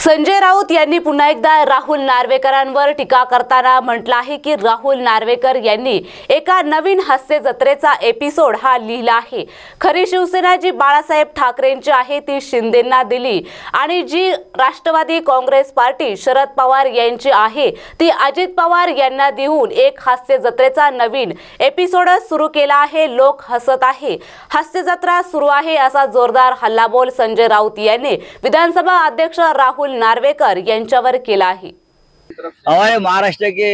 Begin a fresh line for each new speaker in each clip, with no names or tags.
संजय राऊत यांनी पुन्हा एकदा राहुल नार्वेकरांवर टीका करताना म्हटलं आहे की राहुल नार्वेकर यांनी एका नवीन हास्य जत्रेचा एपिसोड हा लिहिला आहे. खरी शिवसेना जी बाळासाहेब ठाकरेंची आहे ती शिंदेंना दिली. आणि जी राष्ट्रवादी काँग्रेस पार्टी शरद पवार यांची आहे ती अजित पवार यांना देऊन एक हास्य जत्रेचा नवीन एपिसोडच सुरू केला आहे. लोक हसत आहे. हास्य जत्रा सुरू आहे असा जोरदार हल्लाबोल संजय राऊत यांनी विधानसभा अध्यक्ष राहुल नार्वेकर यांच्यावर केला आहे.
हमारे महाराष्ट्र के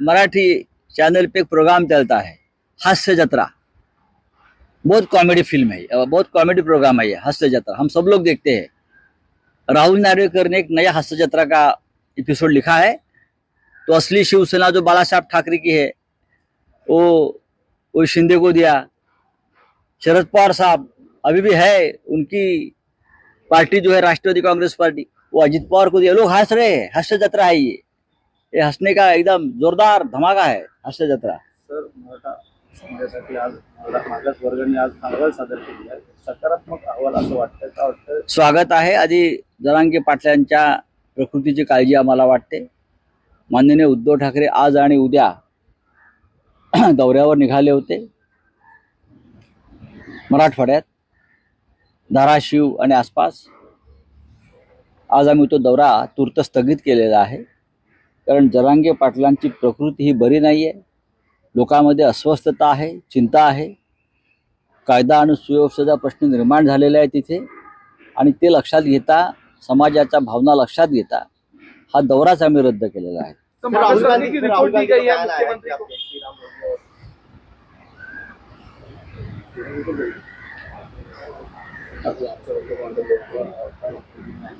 मराठी चैनल पे एक प्रोग्राम चलता है हास्य जत्रा. बहुत कॉमेडी फ़िल्म है बहुत कॉमेडी प्रोग्राम है ये हास्य जत्रा. हम सब लोग देखते हैं. राहुल नार्वेकर ने एक नया हास्य जत्रा का एपिसोड लिखा है. तो असली शिवसेना जो बाला साहब ठाकरे की है, वो वो शिंदे को दिया. शरद पवार साहब अभी भी है. उनकी पार्टी जो है राष्ट्रवादी कांग्रेस पार्टी. वो अजित पवार को दिया। लोग हंस रहे हैं हास्य जत्रा है ये। ये हंसने का एकदम जोरदार धमाका है हास्य जत्रा।
सर मराठा समाजासाठी आज मराठा मागास वर्गाने आज अहवाल सादर केली आहे. सकारात्मक अहवाल असं वाटतं का? वाटतं
स्वागत आहे आधी जरांगे पाटलांच्या प्रकृतीची काळजी आम्हाला वाटते. माननीय उद्धव ठाकरे आज आणि उद्या दौऱ्यावर निघाले होते. मराठवाड्यात धाराशिव आणि आसपास आज आम्ही तो दौरा तूर्त स्थगित केलेला आहे. कारण जरांगे पाटलांची प्रकृती ही बरी नाही आहे लोकांमध्ये अस्वस्थता आहे चिंता आहे. कायदा आणि सुव्यवस्थेचा प्रश्न निर्माण झालेला आहे तिथे. आणि ते लक्षात घेता समाजाच्या भावना लक्षात घेता हा दौराच आम्ही रद्द केलेला आहे.